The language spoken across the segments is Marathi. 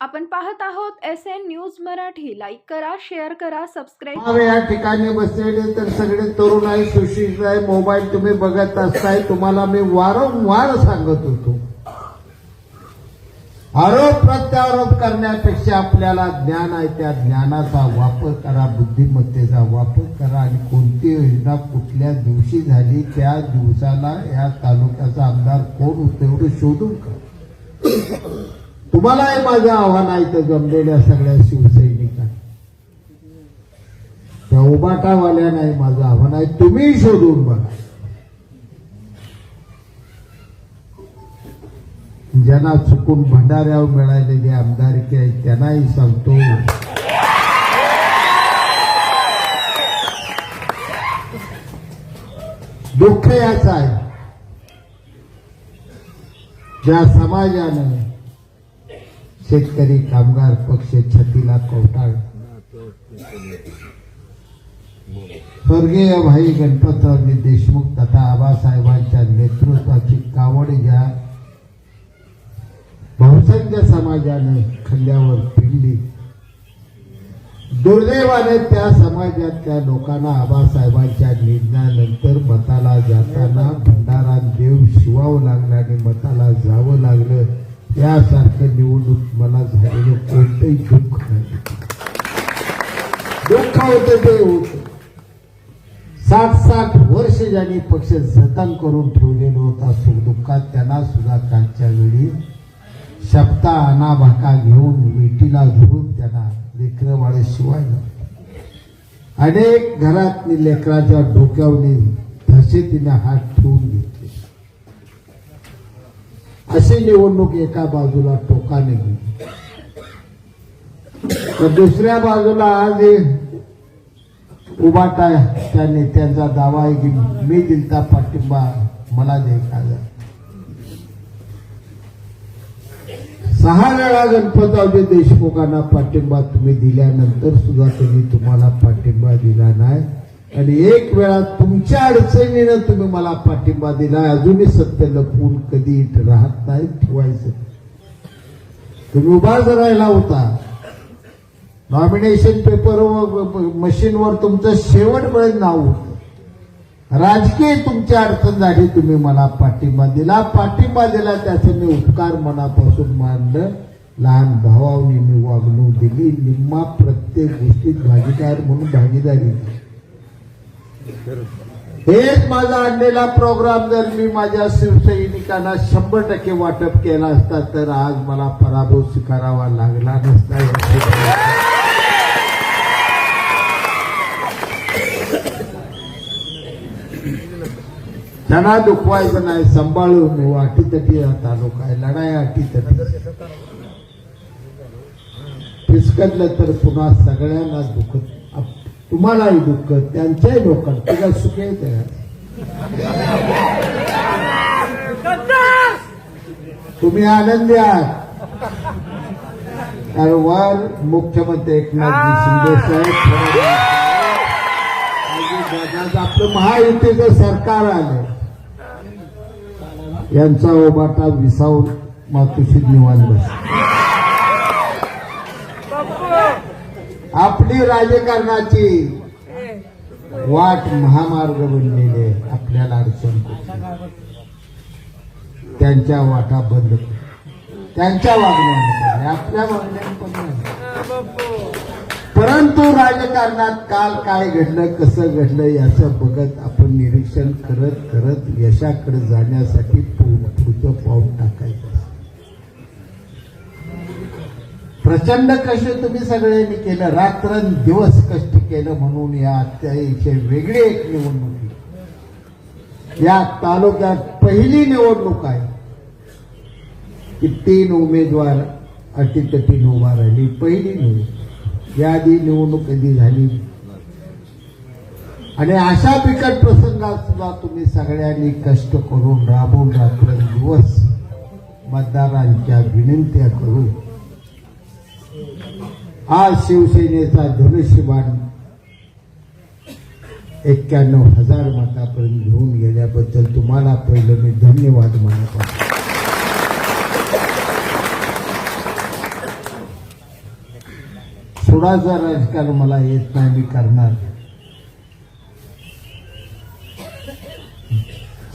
आपण पाहत आहोत S N news Marathi. Like करा शेअर करा सबस्क्राईब या ठिकाणी बसलेले तर सगळे तरुण आहे सुशिक्षित आहे मोबाईल तुम्ही बघत असताय तुम्हाला मी वारंवार सांगत होतो. आरोप प्रत्यारोप करण्यापेक्षा आपल्याला ज्ञान आहे त्या ज्ञानाचा वापर करा बुद्धिमत्तेचा वापर करा आणि कोणती योजना कुठल्या दिवशी झाली त्या दिवसाला या तालुक्याचा आमदार कोण होतो एवढं शोधून का तुम्हाला हे माझं आव्हान आहे तर जमलेल्या सगळ्या शिवसैनिकांना. त्या उबाटावाल्या नाही माझं आव्हान आहे तुम्ही शोधून बघा. ज्यांना चुकून भंडाऱ्यावर मिळालेली आमदारकी आहे त्यांनाही सांगतो. दुःख याच आहे. ज्या समाजानं शेतकरी कामगार पक्ष छतीला कवटाळ. स्वर्गीय भाई गणपतरावजी देशमुख तथा आबासाहेबांच्या नेतृत्वाची कावड या बहुसंख्य समाजाने खल्ल्यावर फिरली दुर्दैवाने त्या समाजातल्या लोकांना आबासाहेबांच्या निधनानंतर मताला जाताना भंडारा देव शिवावं लागलं आणि मताला जावं लागलं. यासारखं निवडणूक दुःख होतं ते होतं. साठ साठ वर्ष ज्यांनी पक्ष जतन करून ठेवलेलं होता सुखदुःखात त्यांना सुद्धा कालच्या वेळी शब्दा अनाभाका घेऊन मिठीला धरून त्यांना लेकरवाडे शिवाय शिवायला अनेक घरातली लेकराच्या डोक्यावनी धसेतीने हात ठेवून घेतले. अशी निवडणूक एका बाजूला टोकाने गेली. तर दुसऱ्या बाजूला आज उभाटा त्या नेत्यांचा दावा आहे की मी दिलता पाठिंबा मला द्यायचा सहा वेळा गणपतरावजी देशमुखांना पाठिंबा तुम्ही दिल्यानंतर सुद्धा त्यांनी तुम्हाला पाठिंबा दिला नाही. आणि एक वेळा तुमच्या अडचणीनं तुम्ही मला पाठिंबा दिला. अजूनही सत्य लपवून कधी राहत नाही ठेवायचं. तुम्ही उभा राहिला होता. नॉमिनेशन पेपर मशीनवर तुमचं शेवटपर्यंत नाव. होतं राजकीय तुमची अडचण झाली तुम्ही मला पाठिंबा दिला. पाठिंबा दिला त्याचे मी उपकार मनापासून मानलं. लहान भावानी मी वागणूक दिली. निम्मा प्रत्येक गोष्टीत भागीदार म्हणून भागीदारी. दिली. हेच माझा आणलेला प्रोग्राम जर मी माझ्या शिवसैनिकांना शंभर टक्के वाटप केला असता तर आज मला पराभव स्वीकारावा लागला नसता. त्यांना दुखवायचं नाही सांभाळून अटीतटी हा तालुका आहे लढाई अटीतटी फिसकटलं तर पुन्हा सगळ्यांना दुखत तुम्हालाही दुःख त्यांच्याही लोकांना. तुला सुख तुम्ही आनंदी आहात. कारण वर मुख्यमंत्री एकनाथजी शिंदे साहेब आपलं महायुतीचं सरकार आलं. यांचा ओबाटा विसावून मातुशी निवास बस. आपली राजकारणाची वाट महामार्ग बनलेली आहे. आपल्याला अडचण त्यांच्या वाटा बंद त्यांच्या वागण्या आपल्या वागण्या परंतु राजकारणात काल काय घडलं कसं घडलं याचं बघत आपण निरीक्षण करत करत यशाकडे जाण्यासाठी पु- पाऊल टाकायचं. प्रचंड कष्ट तुम्ही सगळ्यांनी केलं. रात्रंदिवस कष्ट केलं म्हणून या अत्याचे वेगळी एक निवडणूक आहे. या तालुक्यात पहिली निवडणूक आहे. की तीन उमेदवार अटीतटीन उभा राहिली. पहिली निवडणूक. याआधी निवडणूक कधी झाली? आणि अशा बिकट प्रसंगात सुद्धा तुम्ही सगळ्यांनी कष्ट करून राबून रात्रंदिवस मतदारांच्या विनंत्या करून आज शिवसेनेचा धनुष्यबाण एक्क्याण्णव हजार मतापर्यंत घेऊन गेल्याबद्दल तुम्हाला पहिलं मी धन्यवाद म्हणत आहे. थोडासा राजकारण मला येत नाही मी करणार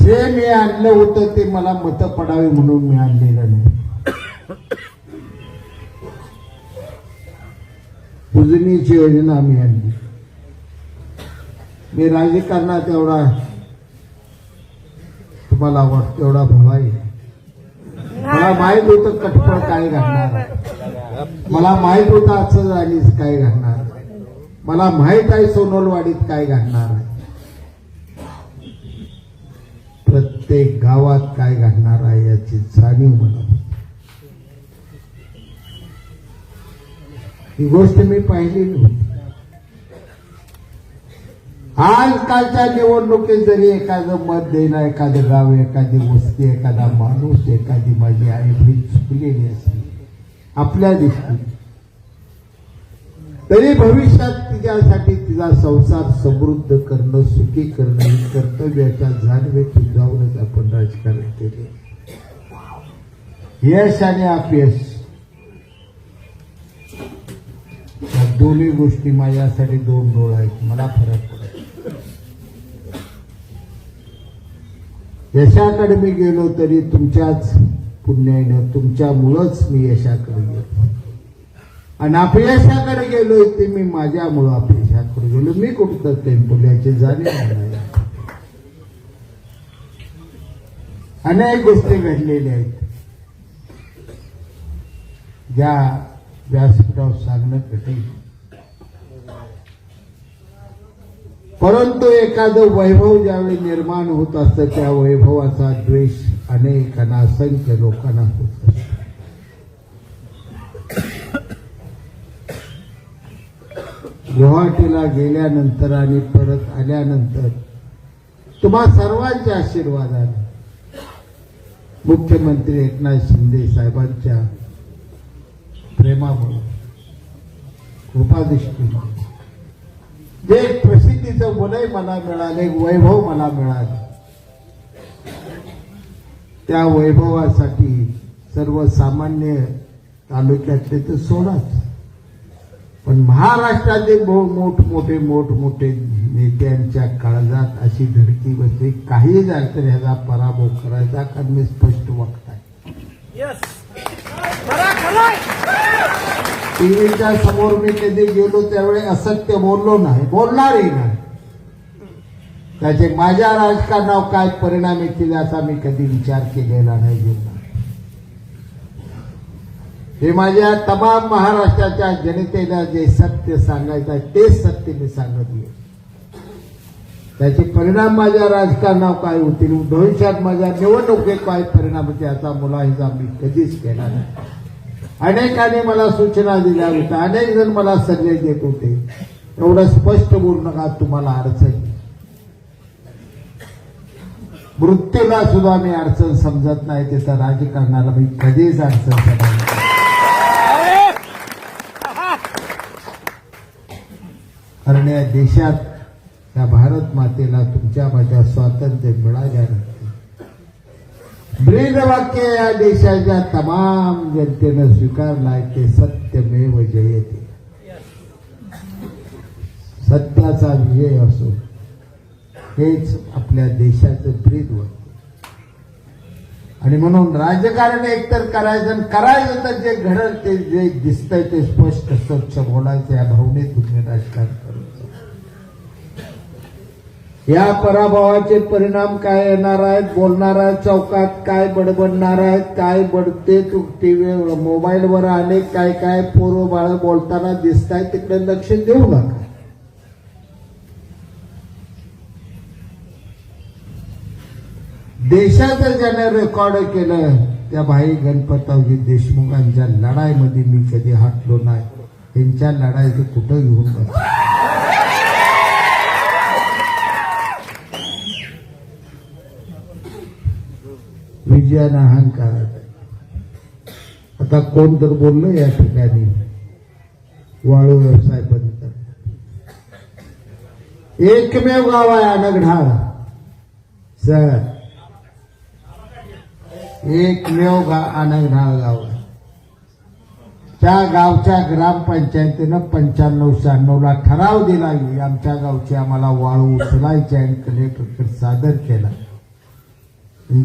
जे मी आणलं होतं ते मला मत पडावे म्हणून मी आणलेलं नाही. उजनीची योजना मी आणली. मी राजकारणात एवढा तुम्हाला वाटतं एवढा भवाई मला माहीत होतं कटपळ काय घालणार मला माहीत होतं आजचं झालीच काय घालणार मला माहीत आहे सोनोलवाडीत काय घालणार प्रत्येक गावात काय घडणार आहे याची जाणीव मला ही गोष्ट मी पाहिली नव्हती आजकालच्या निवडणुकीत जरी एखादं मत देणं एखादं गाव एखादी वस्ती एखादा माणूस एखादी माझी आई बहीण चुकलेली असली आपल्या दृष्टीने. तरी भविष्यात तिच्यासाठी तिचा संसार समृद्ध करणं सुखी करणं ही कर्तव्याच्या जाणीवेतून जाऊनच आपण राजकारण केले. यश आणि अपयश. या दोन्ही गोष्टी माझ्यासाठी दोन डोळ आहेत. मला फरक पडत यशाकडे मी गेलो तरी तुमच्याच पुण्यानं तुमच्यामुळंच मी यशाकडे गेलो. आणि अपयशाकडे गेलोय ते मी माझ्यामुळं अपयशाकडे गेलो. मी कुठं टेम्पुल्याची जाणीव नाही. अनेक गोष्टी घडलेल्या आहेत. ज्या व्यासपीठावर सांगणं कठीण. परंतु एखादं वैभव ज्यावेळी निर्माण होत असतं त्या वैभवाचा द्वेष अनेकांना असंख्य लोकांना होत असतो. गुवाहाटीला गेल्यानंतर आणि परत आल्यानंतर तुम्हा सर्वांच्या आशीर्वादाने मुख्यमंत्री एकनाथ शिंदे साहेबांच्या प्रेमामुळे कृपादृष्टीमुळे जे प्रसिद्धीचं वलय मला मिळाले वैभव मला मिळाले त्या वैभवासाठी सर्वसामान्य तालुक्यातले तर सोडाच. पण महाराष्ट्रातील बहु मोठमोठे मोठमोठे नेत्यांच्या काळजात अशी धडकी बसली काही झालं तर ह्याचा पराभव करायचा कारण मी स्पष्ट वक्ता आहे. टीव्हीच्या समोर मी कधी गेलो त्यावेळी असत्य बोललो नाही. बोलणारही नाही. त्याचे माझ्या राजकारणावर काय परिणाम येतील याचा मी कधी विचार केलेला नाही. हे माझ्या तमाम महाराष्ट्राच्या जनतेला जे सत्य सांगायचं आहे तेच सत्य मी सांगितले त्याचे परिणाम माझ्या राजकारणावर काय होतील? भविष्यात माझ्या निवडणुकीत काय परिणाम होते याचा मुलाहिजा मी कधीच केला नाही. अनेकांनी मला सूचना दिल्या होत्या अनेक जण मला सल्ले देत होते. एवढं स्पष्ट बोलू नका तुम्हाला अडचण मृत्यूला सुद्धा मी अडचण समजत नाही त्याचा राजकारणाला मी कधीच अडचण समजत करण्या देशात या भारत मातेला तुमच्या माझ्या स्वातंत्र्य मिळाल्यानंतर. ब्रीद वाक्य या देशाच्या तमाम जनतेनं स्वीकारलाय ते सत्यमेव जयते. सत्याचा विजय असो हेच आपल्या देशाचं ब्रीद वाक्य आणि म्हणून राजकारण एकतर करायचं करायचं तर जे घडल ते जे दिसतंय ते स्पष्ट स्वच्छ बोलायचं या भावनेत तुम्ही राजकारण करत या पराभवाचे परिणाम काय येणार आहेत? बोलणार आहेत चौकात काय बडबडणार आहेत? काय बडते टीव्ही मोबाईलवर आले काय काय पोरं बाळ बोलताना दिसत आहेत तिकडे लक्ष देऊ नका. देशाचं ज्यानं रेकॉर्ड केलं त्या भाई गणपतरावजी देशमुखांच्या लढाईमध्ये मी कधी हटलो नाही. त्यांच्या लढाईचं कुठं घेऊन बस? विजयानं अहंकार आहे. आता कोण तर बोललं या ठिकाणी? वाळू व्यवसाय बंद कर. एकमेव गाव आहे अनगढाळ सर एकमेव गा अनगढाळ गाव आहे. त्या गावच्या ग्रामपंचायतीनं पंच्याण्णव शहाण्णवला ठराव दिला की आमच्या गावची आम्हाला वाळू उचलायची आणि कलेक्टरकडे सादर केला.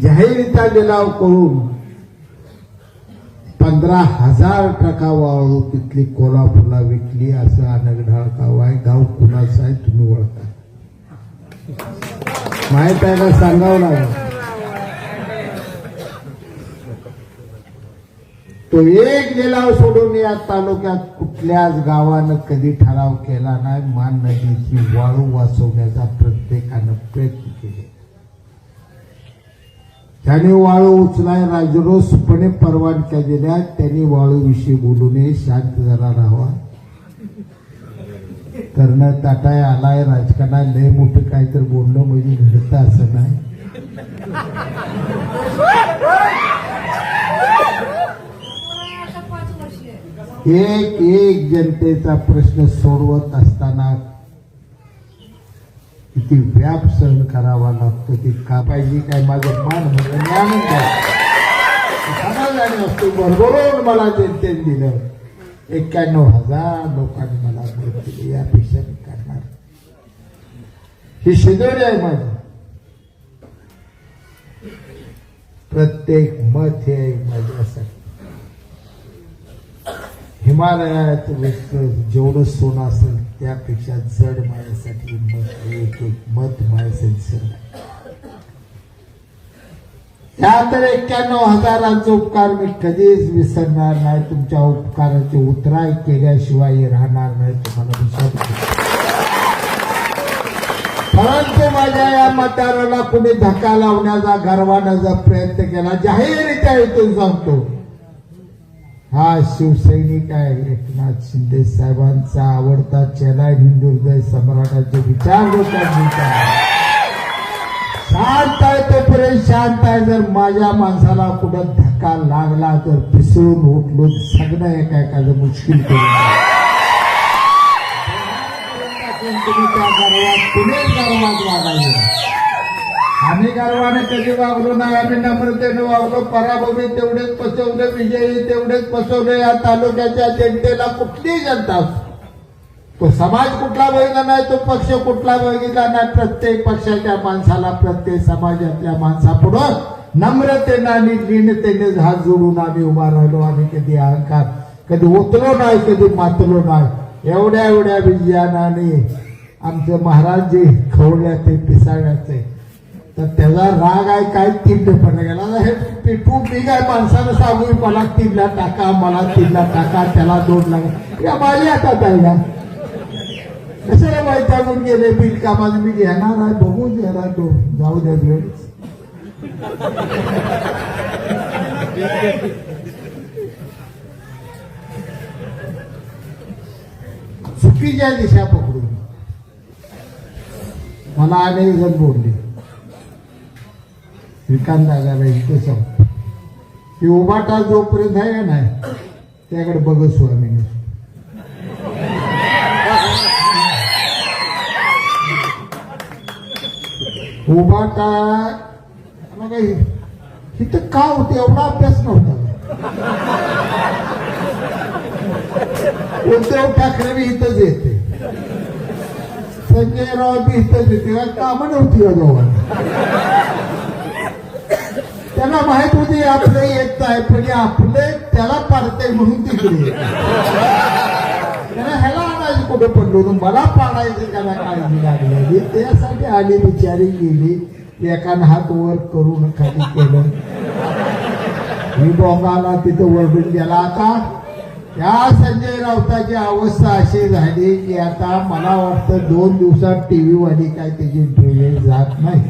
जाहीरित्या लिलाव करून पंधरा हजार टका वाळू तिथली कोल्हापूरला विकली असं अनगढाळ गाव आहे. गाव कुणाचं आहे तुम्ही ओळखा. माहीत आहे का? सांगावं लागेल. तो एक लिलाव सोडून या तालुक्यात कुठल्याच गावानं कधी ठराव केला नाही मान नदीची वाळू वाचवण्याचा प्रत्येकानं प्रयत्न केले. त्याने वाळू उचलाय राजरोसपणे परवानग्या दिल्या त्यांनी वाळूविषयी बोलू नये शांत जरा राहावा. कर्ण ताटाय आलाय राजकारणात लय मोठं काहीतरी बोलणं म्हणजे घडतं असं नाही. एक एक जनतेचा प्रश्न सोडवत असताना किती व्याप सहन करावा लागतो ती का पाहिजे काय माझं मान म्हणून ज्ञान समाजाने असतो भरभरून मला जनतेने दिलं. एक्क्याण्णव हजार लोकांनी मला मत दिली यापेक्षा मी करणार. ही शिदोरी आहे माझी. प्रत्येक मत हे माझे हिमालयात जेवढं सोनं असेल त्यापेक्षा जड माझ्यासाठी मत एक एक मत माझ्यासाठी जड तर एक्क्याण्णव हजारांचे उपकार मी कधीच विसरणार नाही. तुमच्या उपकाराचे उतराय केल्याशिवाय राहणार नाही तुम्हाला विचार परंतु माझ्या या मतदाराला कुणी धक्का लावण्याचा गर्वाण्याचा प्रयत्न केला जाहीररित्या इथून सांगतो. हा शिवसैनिक आहे. एकनाथ शिंदे साहेबांचा आवडता चेला हिंदू हृदय सम्राटाचे विचार लोकांनी शांत आहे तोपर्यंत शांत आहे. जर माझ्या माणसाला कुठं धक्का लागला तर पिसळून उठलो सगळं एका एखादं मुश्किल करून तुम्ही त्या गर्वात तुम्ही गर्वात वागायचे आम्ही गर्वाने कधी वागलो नाही आम्ही नम्रतेने वागलो पराभवी तेवढेच फसवले विजयी तेवढेच फसवले. या तालुक्याच्या जनतेला कुठली जनता तो समाज कुठला बघितला नाही तो पक्ष कुठला बघितला नाही प्रत्येक पक्षाच्या माणसाला प्रत्येक समाजातल्या माणसापुढं नम्रतेने आणि लीनतेने हात जोडून आम्ही उभा राहिलो. आम्ही कधी अहंकार कधी उतलो नाही कधी मातलो नाही. एवढ्या एवढ्या विजयानाने आमचे महाराज जे खवल्या ते पिसाळ्याचे तर त्याचा राग आहे काय तीव्रपणे गेला हे पिटू मी काय माणसानं सांगू मला तीनला टाका मला तीनला टाका त्याला दोन लाख या माझ्या हातात आहे रे कशाला वैतागून गेले बिल कामाला? मी घेणार आहे बघून जरा तो. जाऊ द्या वेळ. चुकीच्या दिशा पकडून. मला अनेक जण बोलले. श्रीकांत दादाला इथे की उभाटा जोपर्यंत आहे ना नाही त्याकडे बघत स्वामी उभाटा मग इथं का होते? एवढा अभ्यास नव्हता. उद्धव ठाकरे बी इथंच येते. संजय राव बी इथंच येते. काय कामं नव्हती या दोघांना. त्यांना माहीत होती आपले येत आहे पण आपले त्याला पाडते म्हणून तिकडे. त्याला ह्याला आणायचं कुठं पडलो मला पाडायचं त्याला काळजी लागलेली त्यासाठी आली बिचारी गेली. एकानं हात वर करून खाली केलं. मी बोंगाला तिथं वळून गेला. आता या संजय राऊताची अवस्था अशी झाली की आता मला वाटतं दोन दिवसात टीव्ही वाली काय त्याची इंटरव्ह्यू जात नाही.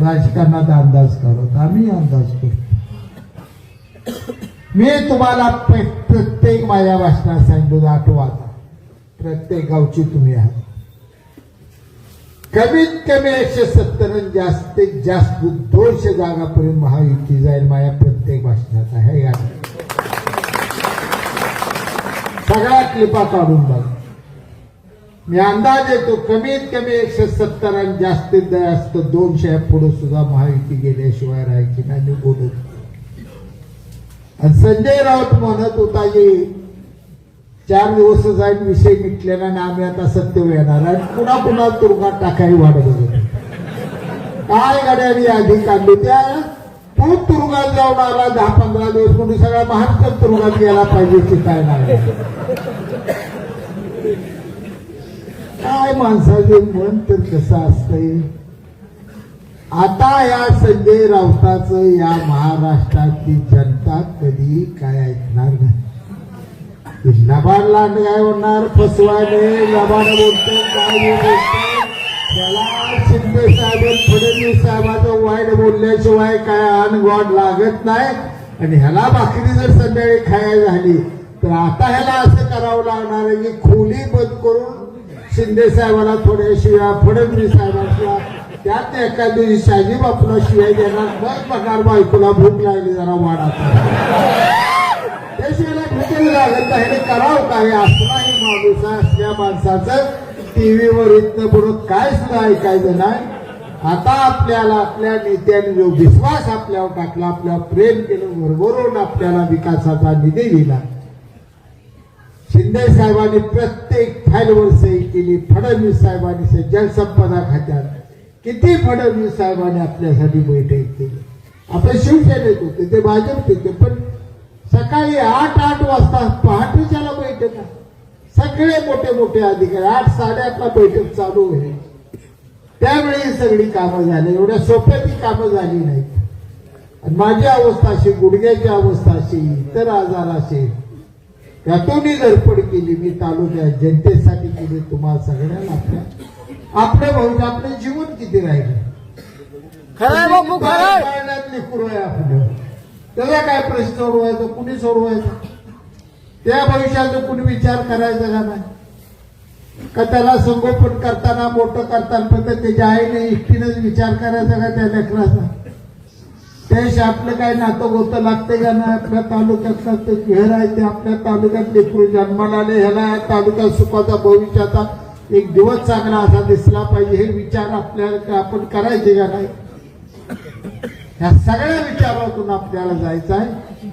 राजकारणात अंदाज करत आम्ही अंदाज करतो मी तुम्हाला प्रत्येक माझ्या भाषणात सांगितलं आठवा प्रत्येक गावची तुम्ही आहात. कमीत कमी एकशे सत्तर जास्तीत जास्त दोनशे जागापर्यंत महायुती जाईल माझ्या प्रत्येक भाषणात. आहे या. सगळ्या क्लिपा काढून बघा. मी अंदाज येतो कमीत कमी एकशे सत्तर आणि जास्तीत जास्त दोनशे पुढे सुद्धा महायुती गेल्याशिवाय राहायची नाही मी बोलत आणि संजय राऊत म्हणत होता की चार दिवस जाईल विषय मिटलेला आणि आम्ही आता सत्य येणार आणि पुन्हा पुन्हा तुरुंगात टाकायला वाढ बघत काय गाड्याने आधी काढली त्या? तू तुरुंगात जाऊन आला दहा पंधरा दिवस म्हणून सगळा महाराष्ट्र तुरुंगात गेला पाहिजे की काय नाही. काय माणसाचे मन तर कसं असतंय? आता या संजय राऊताच या महाराष्ट्रातली जनता कधी काय ऐकणार नाही. नबाडला काय होणार? फसवाने लबाड बोलतो काय बोलतो त्याला शिंदे साहेब फडणवीस साहेबाचं वाईट बोलल्याशिवाय काय अनगॉड लागत नाही. आणि ह्याला भाकरी जर संध्याकाळी खायला झाली तर आता ह्याला असं करावं लागणार आहे की खोली बंद करून शिंदे साहेबाला थोड्या शिव्या फडणवीस साहेबांना त्यात एका दिवशी शाजी बापूला शिवाय देणार मग पगार बायकोला भूक लागली जरा वाढा. त्याशिवाय भूकेला लागत नाही हे करावं काय असणारही माणूस असल्या माणसाचं टीव्हीवर इथनं पुढं काय सुद्धा ऐकायचं नाही. आता आपल्याला आपल्या नेत्यांनी जो विश्वास आपल्यावर टाकला आपल्यावर प्रेम केलं भरभरून आपल्याला विकासाचा निधी दिला. शिंदे साहेबांनी प्रत्येक फाईलवर सही केली फडणवीस साहेबांनी सही जलसंपदा खात्यात. किती फडणवीस साहेबांनी आपल्यासाठी बैठक केली? आपले शिवसेनेत होते ते भाजप होते पण सकाळी आठ आठ वाजता पहाटेच्याला बैठक सगळे मोठे मोठे अधिकारी आठ साडेआठला बैठक चालू होईल त्यावेळी सगळी कामं झाली एवढ्या सोप्या ती कामं झाली नाहीत. माझी अवस्था अशी गुडघ्याची अवस्था अशी इतर आजार असे त्यातूनही धडपड केली. मी तालुक्यात जनतेसाठी केली. तुम्हाला सगळ्यांना आपल्या आपल्या भाऊ आपलं जीवन किती राहिलं? आपलं. त्याला काय प्रश्न सोडवायचा कुणी सोडवायचा? त्या भविष्याचा कुणी विचार करायचा का नाही? का त्याला संगोपन करताना मोठं करताना फक्त त्याच्या आईने एकटीनंच विचार करायचा का त्या लेकराचा? त्याशी आपलं काय नातं गोतं लागते का नाही? आपल्या तालुक्यातला ते घर आहे ते आपल्या तालुक्यात लेकरू जन्माला आले ह्याला या तालुक्यात सुखाचा भविष्याचा एक दिवस चांगला असा दिसला पाहिजे. हे विचार आपल्याला आपण करायचे का नाही? ह्या सगळ्या विचारातून आपल्याला जायचं आहे.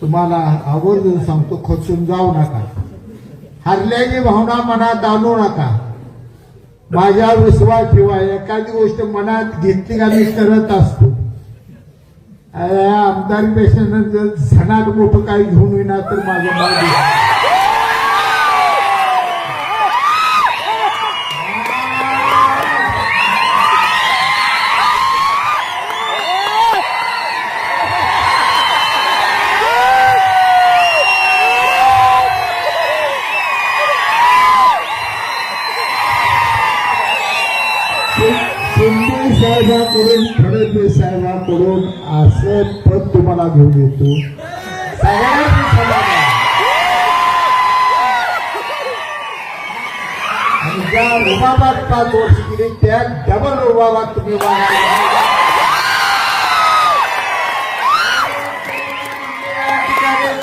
तुम्हाला आवर्जून सांगतो खचून जाऊ नका. हरल्याची भावना मनात आणू नका. माझ्यावर विश्वास ठेवा. एखादी गोष्ट मनात घेतली का मी करत असतो. अरे, आमदारपेक्षा जर मोठं काही घेऊन येणार तर माझं साहेबांकडून फडणवीस साहेबांकडून असं पद तुम्हाला घेऊन येतो. आणि ज्या रुबाबात पाच वर्ष केली त्या डबल रुबाबात तुम्ही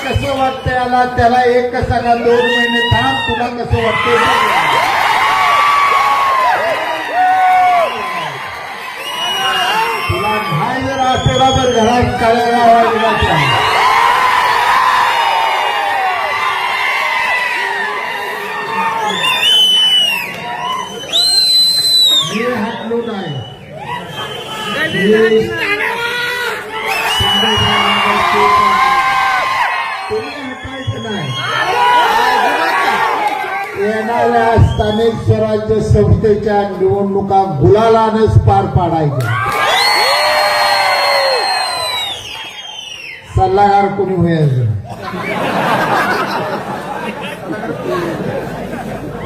कसं वाटतं याला त्याला एक कसा दोन महिने थांब तुला कसं वाटतं बघ. घरात काळ्या येणाऱ्या स्थानिक स्वराज्य संस्थेच्या निवडणुका गुलालानच पार पाडायच्या सल्लागार कोणी व्हायचं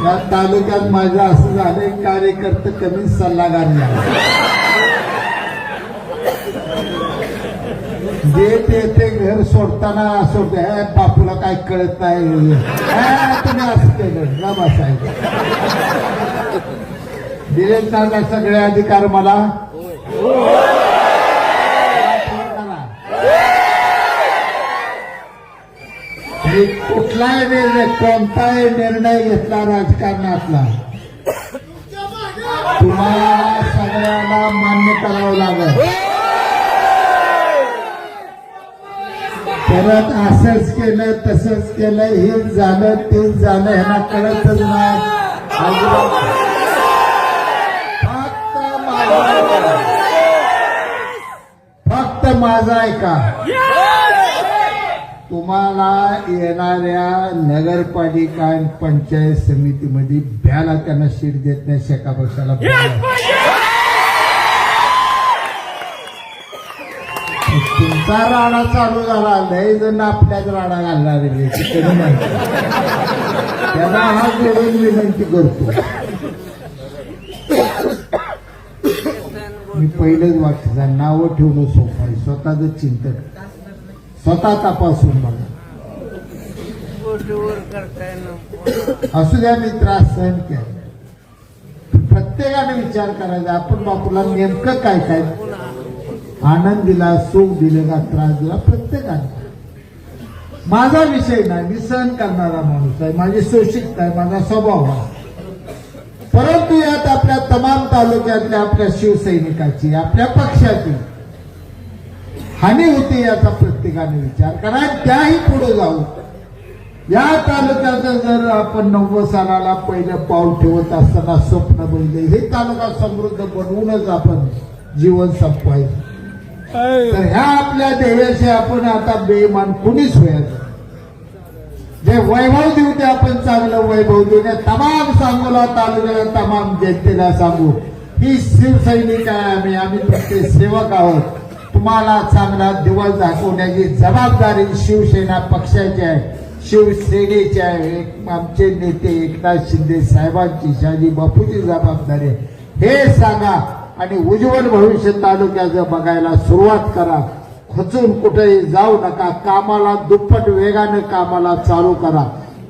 या तालुक्यात माझं असं झालंय कार्यकर्ते कमी सल्लागार जे ते ते घर सोडताना सोडते. हे बापूला काय कळत नाही. तुम्ही असं केलं ना बसायचं दिले सगळे अधिकार मला? म्हणजे कुठलाही निर्णय कोणताही निर्णय घेतला राजकारणातला. तुम्हाला सगळ्यांना मान्य करावं लागेल. परत असंच केलं तसंच केलं हे झालं ते झालं ह्यांना कळतच नाही. फक्त माझं फक्त माझा ऐका. तुम्हाला येणाऱ्या नगरपालिका आणि पंचायत समितीमध्ये ब्याला त्यांना शीट देत नाही शेका पक्षाला तुमचा राडा चालू झाला लय जण आपल्याच राडा घालणार त्यांना हा जोडून विनंती करतो. मी पहिलेच वाक्य नावं ठेवणं सोपं आहे स्वतःच चिंतन. स्वतः तपासून बघा. असू द्या मी त्रास सहन केला. प्रत्येकाने विचार करायचा आपण बापूला नेमकं काय काय आनंद दिला सुख दिले का त्रास दिला प्रत्येकाने. माझा विषय नाही मी सहन करणारा माणूस आहे माझी सोशिकता आहे माझा स्वभाव आहे. परंतु यात आपल्या तमाम तालुक्यातल्या आपल्या शिवसैनिकाची आपल्या पक्षाची हानी होते याचा प्रत्येकाने विचार करा त्याही पुढे जाऊ. या तालुक्याचं जर आपण नव्वद सालाला पहिलं पाऊल ठेवत असताना स्वप्न बघितले हे तालुका समृद्ध बनवूनच आपण जीवन संपवायचं. तर ह्या आपल्या ध्येयाशी आपण आता बेमान कुणीच व्हायचं जे वैभव देऊ ते आपण चांगलं वैभव देऊ त्या तमाम सांगोला तालुक्याला तमाम जनतेला सांगू ही शिवसैनिक आहे आम्ही आम्ही प्रत्येक सेवक आहोत. तुम्हाला चांगला दिवस दाखवण्याची जबाबदारी शिवसेना पक्षाची आहे. शिवसेनेची आहे. एक आमचे नेते एकनाथ शिंदे साहेबांची शाजी बापूची जबाबदारी आहे. हे सांगा आणि उज्ज्वल भविष्य तालुक्याचं बघायला सुरुवात करा. खचून कुठेही जाऊ नका. कामाला दुप्पट वेगाने कामाला चालू करा.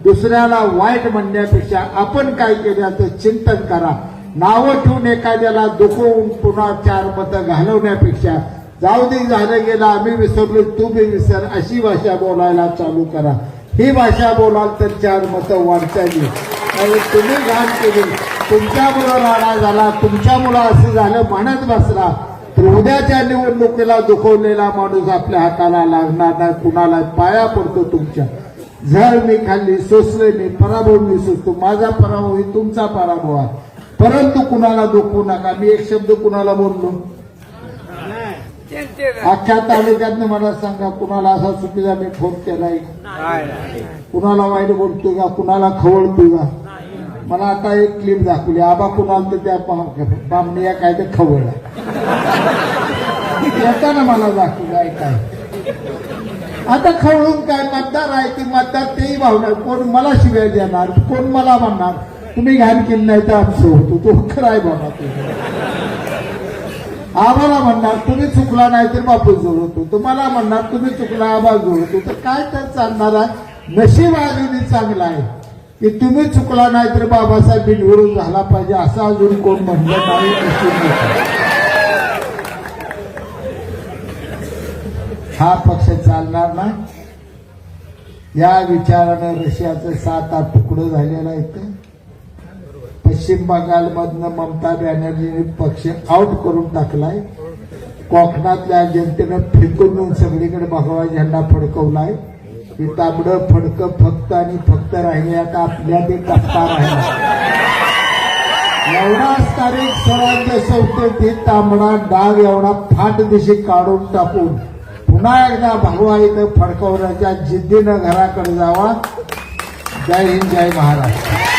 दुसऱ्याला वाईट म्हणण्यापेक्षा आपण काय केल्याचं चिंतन करा. नावं ठेवून एखाद्याला दुखवून पुन्हा चार मतं घालवण्यापेक्षा जाऊ दे झालं गेलं आम्ही विसरलो तू बी विसर अशी भाषा बोलायला चालू करा. ही भाषा बोलाल तर चार मतं वाढताली आणि तुम्ही घाण केली. तुमच्यामुळं राडा झाला तुमच्यामुळं असं झालं म्हणत बसला. तर उद्याच्या निवडणुकीला दुखवलेला माणूस आपल्या हाताला लागणार नाही कुणाला पाया पडतो तुमच्या. झळ मी खाल्ली सोसले मी पराभव मी सोसतो माझा पराभव ही तुमचा पराभव आहे. परंतु कुणाला दुखवू नका? मी एक शब्द कुणाला बोललो? अख्ख्या तालुक्यातनं मला सांगा कुणाला असा चुकीचा मी फोन केलाय? कुणाला वाईट बोलतोय का? कुणाला खवळतोय का? मला आता एक क्लिप दाखवली. आबा कुणाला तर त्या बामणीया काय ते खवळला. येताना मला दाखवलं आहे काय आता खवळून काय मतदार आहे की मतदार तेही भावणार कोण मला शिव्या देणार कोण मला म्हणणार? तुम्ही घाण केली नाही तर आमचं होतो. तो खरं आहे बाबा तो. आम्हाला म्हणणार तुम्ही चुकला नाही तर बापू जोडतो. तुम्हाला म्हणणार तुम्ही चुकला आबा जोडतो. तर काय तर चालणार आहे. नशीब अजूनही चांगला आहे. की तुम्ही चुकला नाही तर बाबासाहेब बिनविरोध झाला पाहिजे असं अजून कोण म्हणलं नाही. हा पक्ष चालणार नाही. या विचारानं रशियाचं सात आठ तुकडं झालेलं आहे इथं. पश्चिम बंगालमधनं ममता बॅनर्जीने पक्ष आउट करून टाकलाय. कोकणातल्या जनतेनं फेकून सगळीकडे भगवा झेंडा फडकवलाय. की तांबडं फडकं फक्त आणि फक्त राहिले आता आपल्या ते टप्पा राहिला. एवढा तारीख स्वराज्य संस्थेत तांबडा डाग एवढा फाट दिशी काढून टाकून पुन्हा एकदा भगवा इथं फडकवण्याच्या जिद्दीनं घराकडे जावा. जय हिंद जय महाराष्ट्र.